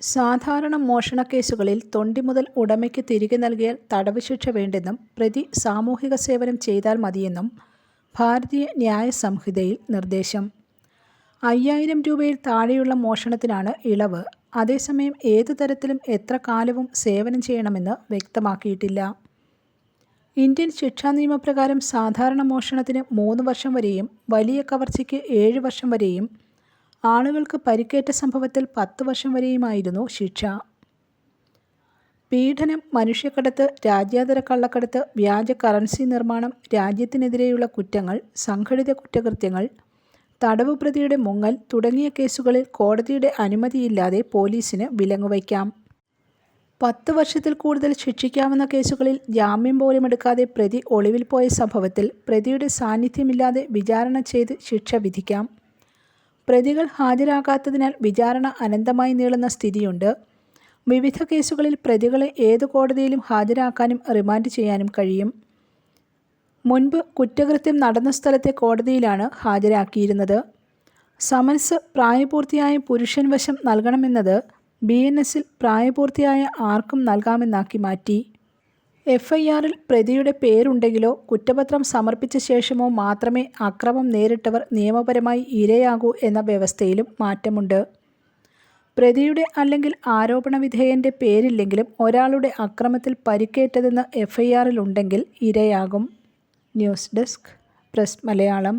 സാധാരണ മോഷണ കേസുകളിൽ തൊണ്ടി മുതൽ ഉടമയ്ക്ക് തിരികെ നൽകിയാൽ തടവ് ശിക്ഷ വേണ്ടെന്നും പ്രതി സാമൂഹിക സേവനം ചെയ്താൽ മതിയെന്നും ഭാരതീയ ന്യായ സംഹിതയിൽ നിർദ്ദേശം. അയ്യായിരം രൂപയിൽ താഴെയുള്ള മോഷണത്തിനാണ് ഇളവ്. അതേസമയം ഏതു തരത്തിലും എത്ര കാലവും സേവനം ചെയ്യണമെന്ന് വ്യക്തമാക്കിയിട്ടില്ല. ഇന്ത്യൻ ശിക്ഷാ നിയമപ്രകാരം സാധാരണ മോഷണത്തിന് മൂന്ന് വർഷം വരെയും വലിയ കവർച്ചയ്ക്ക് ഏഴ് വർഷം വരെയും ആളുകൾക്ക് പരിക്കേറ്റ സംഭവത്തിൽ പത്ത് വർഷം വരെയുമായിരുന്നു ശിക്ഷ. പീഡനം മനുഷ്യക്കടത്ത് രാജ്യാന്തര കള്ളക്കടത്ത് വ്യാജ കറൻസി നിർമ്മാണം രാജ്യത്തിനെതിരെയുള്ള കുറ്റങ്ങൾ സംഘടിത കുറ്റകൃത്യങ്ങൾ തടവ് പ്രതിയുടെ മുങ്ങൽ തുടങ്ങിയ കേസുകളിൽ കോടതിയുടെ അനുമതിയില്ലാതെ പോലീസിന് വിലങ്ങുവയ്ക്കാം പത്ത് വർഷത്തിൽ കൂടുതൽ ശിക്ഷിക്കാവുന്ന കേസുകളിൽ ജാമ്യം പോലും എടുക്കാതെ പ്രതി ഒളിവിൽ പോയ സംഭവത്തിൽ പ്രതിയുടെ സാന്നിധ്യമില്ലാതെ വിചാരണ ചെയ്ത് ശിക്ഷ വിധിക്കാം. പ്രതികൾ ഹാജരാകാത്തതിനാൽ വിചാരണ അനന്തമായി നീളുന്ന സ്ഥിതിയുണ്ട്. വിവിധ കേസുകളിൽ പ്രതികളെ ഏത് കോടതിയിലും ഹാജരാക്കാനും റിമാൻഡ് ചെയ്യാനും കഴിയും. മുൻപ് കുറ്റകൃത്യം നടന്ന സ്ഥലത്തെ കോടതിയിലാണ് ഹാജരാക്കിയിരുന്നത്. സമൻസ് പ്രായപൂർത്തിയായ പുരുഷൻ വശം നൽകണമെന്നത് ബി എൻ എസിൽ പ്രായപൂർത്തിയായ ആർക്കും നൽകാമെന്നാക്കി മാറ്റി. എഫ് ഐ ആറിൽ പ്രതിയുടെ പേരുണ്ടെങ്കിലോ കുറ്റപത്രം സമർപ്പിച്ച ശേഷമോ മാത്രമേ അക്രമം നേരിട്ടവർ നിയമപരമായി ഇരയാകൂ എന്ന വ്യവസ്ഥയിലും മാറ്റമുണ്ട്. പ്രതിയുടെ അല്ലെങ്കിൽ ആരോപണ വിധേയന്റെ പേരില്ലെങ്കിലും ഒരാളുടെ അക്രമത്തിൽ പരിക്കേറ്റതെന്ന് എഫ് ഐ ആറിലുണ്ടെങ്കിൽ ഇരയാകും. News desk press Malayalam.